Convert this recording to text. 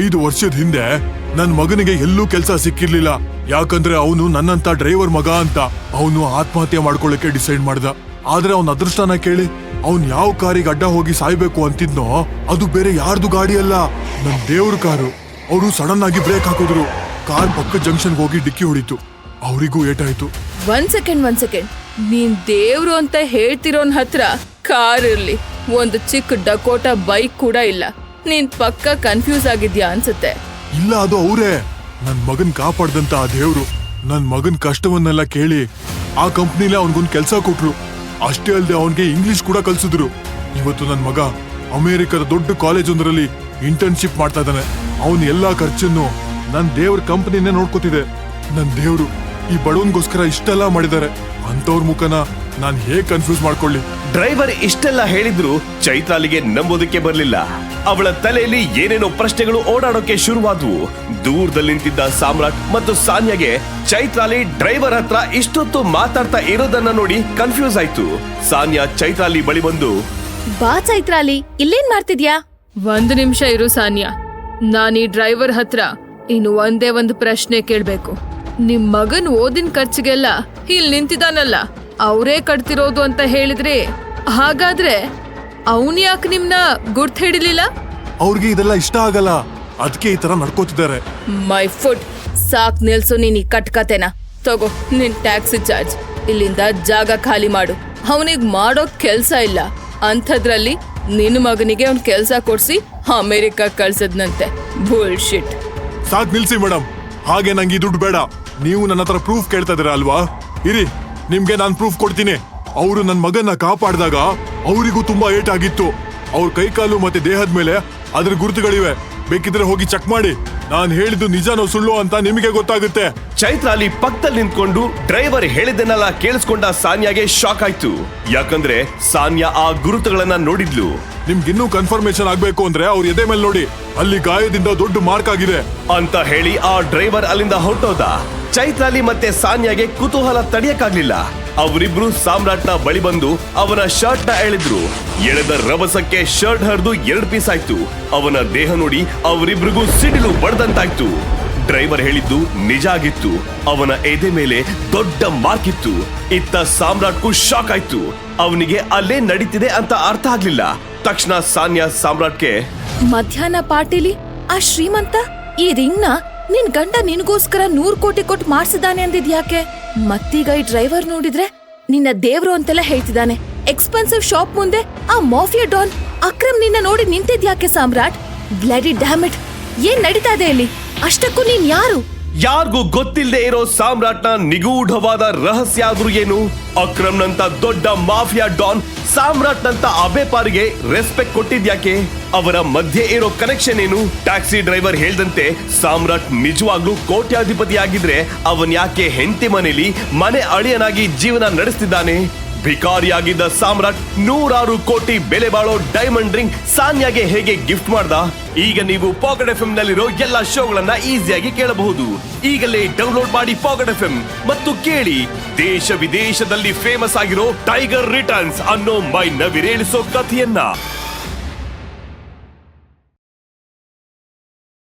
ಐದು ವರ್ಷದ ಹಿಂದೆ ನನ್ ಮಗನಿಗೆ ಎಲ್ಲೂ ಕೆಲಸ ಸಿಕ್ಕಿರ್ಲಿಲ್ಲ. ಯಾಕಂದ್ರೆ ಅವನು ನನ್ನಂತ ಡ್ರೈವರ್ ಮಗ ಅಂತ ಅವನು ಆತ್ಮಹತ್ಯೆ ಮಾಡ್ಕೊಳ್ಳಕ್ಕೆ ಡಿಸೈಡ್ ಮಾಡ್ದ. ಆದ್ರೆ ಅವನ ಅದೃಷ್ಟನ ಕೇಳಿ ಅವ್ನ್ ಯಾವ ಕಾರಿಗೆ ಅಡ್ಡ ಹೋಗಿ ಸಾಯ್ಬೇಕು ಅಂತಿದ್ನೋ ಅದು ಬೇರೆ ಯಾರ್ದು ಗಾಡಿ ಅಲ್ಲ. ನನ್ ದೇವ್ರ ಕಾರು. ಅವರು ಸಡನ್ ಆಗಿ ಬ್ರೇಕ್ ಹಾಕಿದ್ರು. ಕಾರ್ ಪಕ್ಕ ಜಂಕ್ಷನ್ ಹೋಗಿ ಡಿಕ್ಕಿ ಹೊಡಿತು. ಅವರಿಗೂ ಏಟಾಯ್ತು. ಒಂದ್ ಸೆಕೆಂಡ್ ಒಂದ್ ಸೆಕೆಂಡ್. ನೀನ್ ದೇವ್ರು ಅಂತ ಹೇಳ್ತಿರೋನ್ ಹತ್ರ ಕಾರ್ ಇರ್ಲಿ. ಒಂದು ಚಿಕ್ಕ ಡಕೋಟ ಬೈಕ್ ಕೂಡ ಇಲ್ಲ. ನೀನ್ ಪಕ್ಕ ಕನ್ಫ್ಯೂಸ್ ಆಗಿದ್ಯಾ ಅನ್ಸುತ್ತೆ. ಇಲ್ಲ, ಅದು ಅವರೇ. ನನ್ ಮಗನ್ ಕಾಪಾಡ್ದಂತ ಆ ದೇವ್ರು ನನ್ ಮಗನ್ ಕಷ್ಟವನ್ನೆಲ್ಲ ಕೇಳಿ ಆ ಕಂಪ್ನಿಲೇ ಅವನ್ಗೊಂದ್ ಕೆಲ್ಸ ಕೊಟ್ರು. ಅಷ್ಟೇ ಅಲ್ಲದೆ ಅವನ್ಗೆ ಇಂಗ್ಲಿಷ್ ಕೂಡ ಕಲ್ಸಿದ್ರು. ಇವತ್ತು ನನ್ ಮಗ ಅಮೆರಿಕದ ದೊಡ್ಡ ಕಾಲೇಜ್ ಒಂದರಲ್ಲಿ ಇಂಟರ್ನ್ಶಿಪ್ ಮಾಡ್ತಾ ಇದ್ದಾನೆ. ಅವನ್ ಎಲ್ಲಾ ಖರ್ಚನ್ನು ನನ್ ದೇವ್ರ ಕಂಪ್ನಿನೇ ನೋಡ್ಕೋತಿದೆ. ನನ್ ದೇವ್ರು ಈ ಬಡವನ್ಗೋಸ್ಕರ ಇಷ್ಟೆಲ್ಲ ಮಾಡಿದ್ದಾರೆ. ಅಂತವ್ರ ಮುಖನ ನಾನ್ ಹೇಗ್ ಕನ್ಫ್ಯೂಸ್ ಮಾಡ್ಕೊಳ್ಳಿ? ಡ್ರೈವರ್ ಇಷ್ಟೆಲ್ಲ ಹೇಳಿದ್ರು ಚೈತ್ರಾಲಿಗೆ ನಂಬೋದಕ್ಕೆ ಬರಲಿಲ್ಲ. ಅವಳ ತಲೆಯಲ್ಲಿ ಏನೇನೋ ಪ್ರಶ್ನೆಗಳು ಓಡಾಡೋಕೆ ಶುರುವಾದವು. ದೂರದಲ್ಲಿ ನಿಂತಿದ್ದ ಸಾಮ್ರಾಟ್ ಮತ್ತು ಸಾನ್ಯಾಗೆ ಚೈತ್ರಾಲಿ ಡ್ರೈವರ್ ಹತ್ರ ಇಷ್ಟೊತ್ತು ಮಾತಾಡ್ತಾ ಇರೋದನ್ನ ನೋಡಿ ಕನ್ಫ್ಯೂಸ್ ಆಯ್ತು. ಸಾನ್ಯಾ ಚೈತ್ರಾಲಿ ಬಳಿ ಬಂದು ಬಾ ಚೈತ್ರಾಲಿ ಇಲ್ಲೇನ್ ಮಾಡ್ತಿದ್ಯಾ? ಒಂದ್ ನಿಮಿಷ ಇರು ಸಾನ್ಯಾ. ನಾನು ಈ ಡ್ರೈವರ್ ಹತ್ರ ಇನ್ನು ಒಂದೇ ಒಂದು ಪ್ರಶ್ನೆ ಕೇಳ್ಬೇಕು. ನಿಮ್ ಮಗನ್ ಓದಿನ ಖರ್ಚಿಗೆಲ್ಲ ಇಲ್ಲಿ ನಿಂತಿದಾನಲ್ಲ ಅವರೇ ಕಟ್ತಿರೋದು ಅಂತ ಹೇಳಿದ್ರಿ ಹಾಗಾದ್ರೆ ಅವನ್ ಯಾಕೆ ನಿಮ್ನ ಗುರ್ತ್ ಹಿಡಿಲಿಲ್ಲ? ಅವ್ರಿಗೆ ಇದೆಲ್ಲ ಇಷ್ಟ ಆಗಲ್ಲ. ಅದಕ್ಕೆ ಈ ತರ ನಡ್ಕೋತಿದ್ದಾರೆ. ಮೈ ಫುಟ್ ಸಾಕ್ ನಿಲ್ಸು ನೀನ್ ಈ ಕಟ್ಕತೆನ. ತಗೋ ನಿನ್ ಟ್ಯಾಕ್ಸಿ ಚಾರ್ಜ್. ಇಲ್ಲಿಂದ ಜಾಗ ಖಾಲಿ ಮಾಡು. ಅವನಿಗೆ ಮಾಡೋ ಕೆಲ್ಸ ಇಲ್ಲ. ಅಂಥದ್ರಲ್ಲಿ ನಿನ್ನ ಮಗನಿಗೆ ಅವ್ನ್ ಕೆಲ್ಸ ಕೊಡ್ಸಿ ಅಮೆರಿಕ ಕಳ್ಸದ್ನಂತೆ. ಬುಲ್ಶಿಟ್ ಸಾಕ್ ನಿಲ್ಸಿ ಮೇಡಮ್ ಹಾಗೆ ನಂಗೆ ಈ ದುಡ್ಡು ಬೇಡ. ನೀವು ನನ್ನ ಹತ್ರ ಪ್ರೂಫ್ ಕೇಳ್ತಾ ಇದ್ರ ಅಲ್ವಾ? ಇರಿ ನಿಮ್ಗೆ ನಾನು ಪ್ರೂಫ್ ಕೊಡ್ತೀನಿ. ಅವರು ನನ್ನ ಮಗನ್ನ ಕಾಪಾಡಿದಾಗ ಅವರಿಗೂ ತುಂಬಾ ಏಟ್ ಆಗಿತ್ತು ಅವ್ರ ಕೈಕಾಲು ಮತ್ತೆ ದೇಹದ ಮೇಲೆ ಅದ್ರ ಗುರುತುಗಳಿವೆ. ಬೇಕಿದ್ರೆ ಹೋಗಿ ಚೆಕ್ ಮಾಡಿ. ನಾನು ಹೇಳಿದ್ದು ನಿಜನೋ ಸುಳ್ಳು ಅಂತ ನಿಮಗೆ ಗೊತ್ತಾಗುತ್ತೆ. ಚೈತ್ರಾಲಿ ಪಕ್ಕದಲ್ಲಿ ನಿಂತ್ಕೊಂಡು ಡ್ರೈವರ್ ಹೇಳಿದ್ದನ್ನೆಲ್ಲ ಕೇಳಿಸ್ಕೊಂಡ ಸಾನ್ಯಾಗೆ ಶಾಕ್ ಆಯ್ತು. ಯಾಕಂದ್ರೆ ಸಾನ್ಯಾ ಆ ಗುರುತುಗಳನ್ನ ನೋಡಿದ್ಲು. ನಿಮ್ಗಿನ್ನೂ ಕನ್ಫರ್ಮೇಶನ್ ಆಗ್ಬೇಕು ಅಂದ್ರೆ ಅವ್ರ ಎದೆ ಮೇಲೆ ನೋಡಿ. ಅಲ್ಲಿ ಗಾಯದಿಂದ ದೊಡ್ಡ ಮಾರ್ಕ್ ಆಗಿದೆ. ಅಂತ ಹೇಳಿ ಆ ಡ್ರೈವರ್ ಅಲ್ಲಿಂದ ಹೊರಟೋದ. ಚೈತ್ರಾಲಿ ಮತ್ತೆ ಸಾನ್ಯಾಗೆ ಕುತೂಹಲ ತಡೆಯಕ್ಕಾಗ್ಲಿಲ್ಲ. ಅವರಿಬ್ರು ಸಾಮ್ರಾಟ್ನ ಬಳಿ ಬಂದು ಅವನ ಶರ್ಟ್ನ ಎಳೆದ್ರು. ಎಳೆದ ರಭಸಕ್ಕೆ ಶರ್ಟ್ ಹರಿದು ಎರಡ್ ಪೀಸ್ ಆಯ್ತು. ಅವನ ದೇಹ ನೋಡಿ ಅವರಿಬ್ರಿಗೂ ಸಿಡಿಲು ಬಡ್ದಂತಾಯ್ತು. ಡ್ರೈವರ್ ಹೇಳಿದ್ದು ನಿಜ ಆಗಿತ್ತು. ಅವನ ಎದೆ ಮೇಲೆ ದೊಡ್ಡ ಮಾರ್ಕ್ ಇತ್ತು. ಇತ್ತ ಸಾಮ್ರಾಟ್ಗೂ ಶಾಕ್ ಆಯ್ತು. ಅವನಿಗೆ ಅಲ್ಲೇ ನಡೀತಿದೆ ಅಂತ ಅರ್ಥ ಆಗ್ಲಿಲ್ಲ. ತಕ್ಷಣ ಸಾನ್ಯಾ ಸಾಮ್ರಾಟ್ಗೆ, ಮಧ್ಯಾಹ್ನ ಪಾರ್ಟಿಲಿ ಆ ಶ್ರೀಮಂತ ಈ ರಿಂಗ್ನ ನಿನ್ ಗಂಡ ನಿನ್ಗೋಸ್ಕರ ನೂರ್ ಕೋಟಿ ಕೊಟ್ಟು ಮಾಡ್ಸಿದಾನೆ ಅಂದಿದ್ಯಾಕೆ ಮತ್ತೀಗ ಈ ಡ್ರೈವರ್ ನೋಡಿದ್ರೆ ನಿನ್ನ ದೇವ್ರು ಅಂತೆಲ್ಲ ಹೇಳ್ತಿದ್ದಾನೆ. ಎಕ್ಸ್ಪೆನ್ಸಿವ್ ಶಾಪ್ ಮುಂದೆ ಆ ಮಾಫಿಯಾ ಡಾನ್ ಅಕ್ರಮ್ ನಿನ್ನ ನೋಡಿ ನಿಂತಿದ್ಯಾಕೆ ಸಾಮ್ರಾಟ್? ಬ್ಲಡಿ ಡ್ಯಾಮಿಟ್ ಏನ್ ನಡೀತಾ ಇದೆ ಇಲ್ಲಿ? ಅಷ್ಟಕ್ಕೂ ನೀನ್ ಯಾರು? ಯಾರಿಗೂ ಗೊತ್ತಿಲ್ಲದೆ ಇರೋ ಸಾಮ್ರಾಟ್ನ ನಿಗೂಢವಾದ ರಹಸ್ಯ ಆದ್ರೂ ಏನು? ಅಕ್ರಮ್ನಂತ ದೊಡ್ಡ ಮಾಫಿಯಾ ಡಾನ್ ಸಾಮ್ರಾಟ್ನಂತ ಅಬೆಪಾರಿಗೆ ರೆಸ್ಪೆಕ್ಟ್ ಕೊಟ್ಟಿದ್ಯಾಕೆ? ಅವರ ಮಧ್ಯೆ ಇರೋ ಕನೆಕ್ಷನ್ ಏನು? ಟ್ಯಾಕ್ಸಿ ಡ್ರೈವರ್ ಹೇಳ್ದಂತೆ ಸಾಮ್ರಾಟ್ ನಿಜವಾಗ್ಲೂ ಕೋಟ್ಯಾಧಿಪತಿ ಆಗಿದ್ರೆ ಅವನ್ ಯಾಕೆ ಹೆಂಡತಿ ಮನೇಲಿ ಮನೆ ಅಳಿಯನಾಗಿ ಜೀವನ ನಡೆಸ್ತಿದ್ದಾನೆ? ಭಿಕಾರಿಯಾಗಿದ್ದ ಸಾಮ್ರಾಟ್ ನೂರಾರು ಕೋಟಿ ಬೆಲೆ ಬಾಳೋ ಡೈಮಂಡ್ ರಿಂಗ್ ಸಾನ್ಯಾಗೆ ಹೇಗೆ ಗಿಫ್ಟ್ ಮಾಡ್ದ? ಈಗ ನೀವು ಪಾಕೆಟ್ ಎಫ್ ನಲ್ಲಿರೋ ಎಲ್ಲಾ ಶೋಗಳನ್ನ ಈಸಿಯಾಗಿ ಕೇಳಬಹುದು. ಈಗಲೇ ಡೌನ್ಲೋಡ್ ಮಾಡಿ ಪಾಕೆಟ್ ಎಫ್ ಮತ್ತು ಕೇಳಿ. ದೇಶ ವಿದೇಶದಲ್ಲಿ ಫೇಮಸ್ ಆಗಿರೋ ಟೈಗರ್ ರಿಟರ್ನ್ಸ್ ಅನ್ನೋ ಮೈ ನವಿರೇಳಿಸೋ ಕಥೆಯನ್ನ.